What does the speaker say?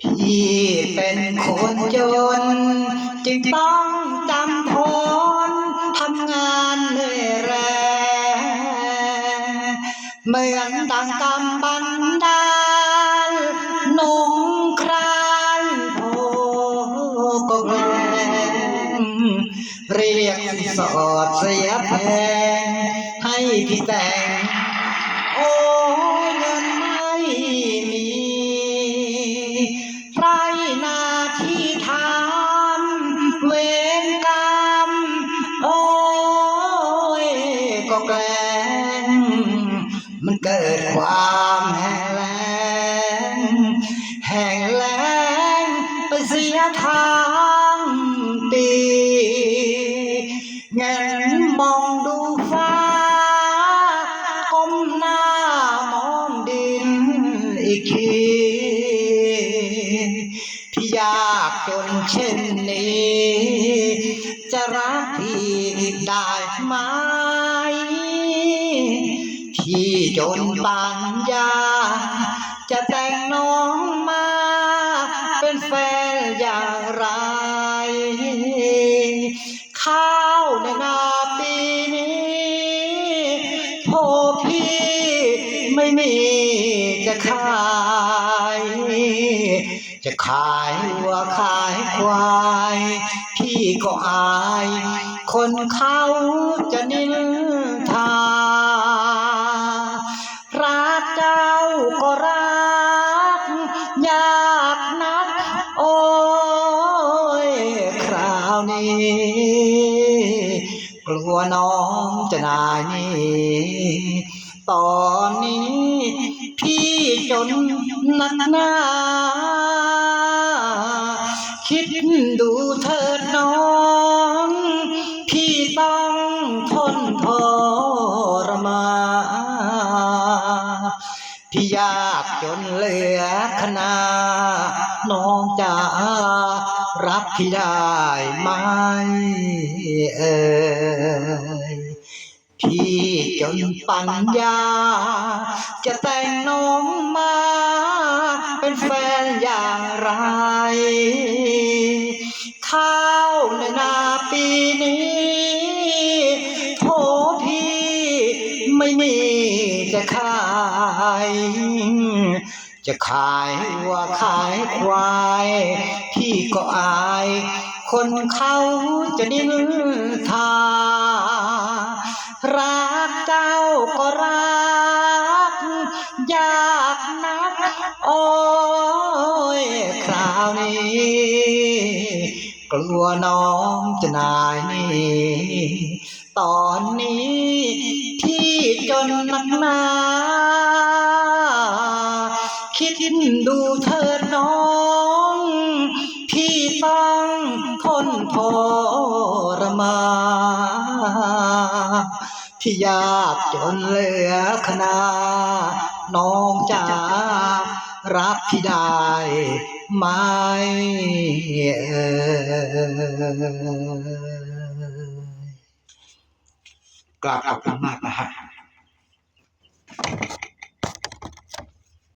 พี่เป็นคนจน จึงต้องจำทนทำงานเหนื่อยแรงเหมือนดังกำบันดาลนงครานโพกแกล้งเรียกสินสอดเสียแพงให้พี่แต่งามแห้งแล้งแห้งแล้งไปเสียทางปีเงินมองดูฟ้าก้มหน้ามองดินอีกทีพี่ยากจนเช่นนี้ จะรักพี่ได้ไหม พี่จนปัญญา จะแต่งน้องมา เป็นแฟนอย่างไร ข้าวในนาปีนี้โพพี่ไม่มีจะขาย จะขายวัวขายควาย พี่ก็อาย คนเขาจะนิน ยากนัก โอ้ยคราวนี้ กลัวน้องจะนายนี่ตอนนี้ พี่จนหนักหนาากจนเหลือขนาน้องจะรับพี่ได้ไหมเอ่ยพี่จนปัญญา จะแต่งน้องมา เป็นแฟนอย่างไร ข้าวในนาปีนี้ จะขาย จะขายวัวขายควาย พี่ก็อาย คนเขาจะนินทา รักเจ้าก็รัก อยากนัก โอ้ยคราวนี้กลัวน้องจะนายนี่ ตอนนี้ นหนักหนาคิดดูเถิดน้อง พี่ต้องทนทรมานพี่ยากจนเหลือขนาน้องจะรับพี่ได้ไหมเอ่ยกราบขอบคุณมากนะฮะ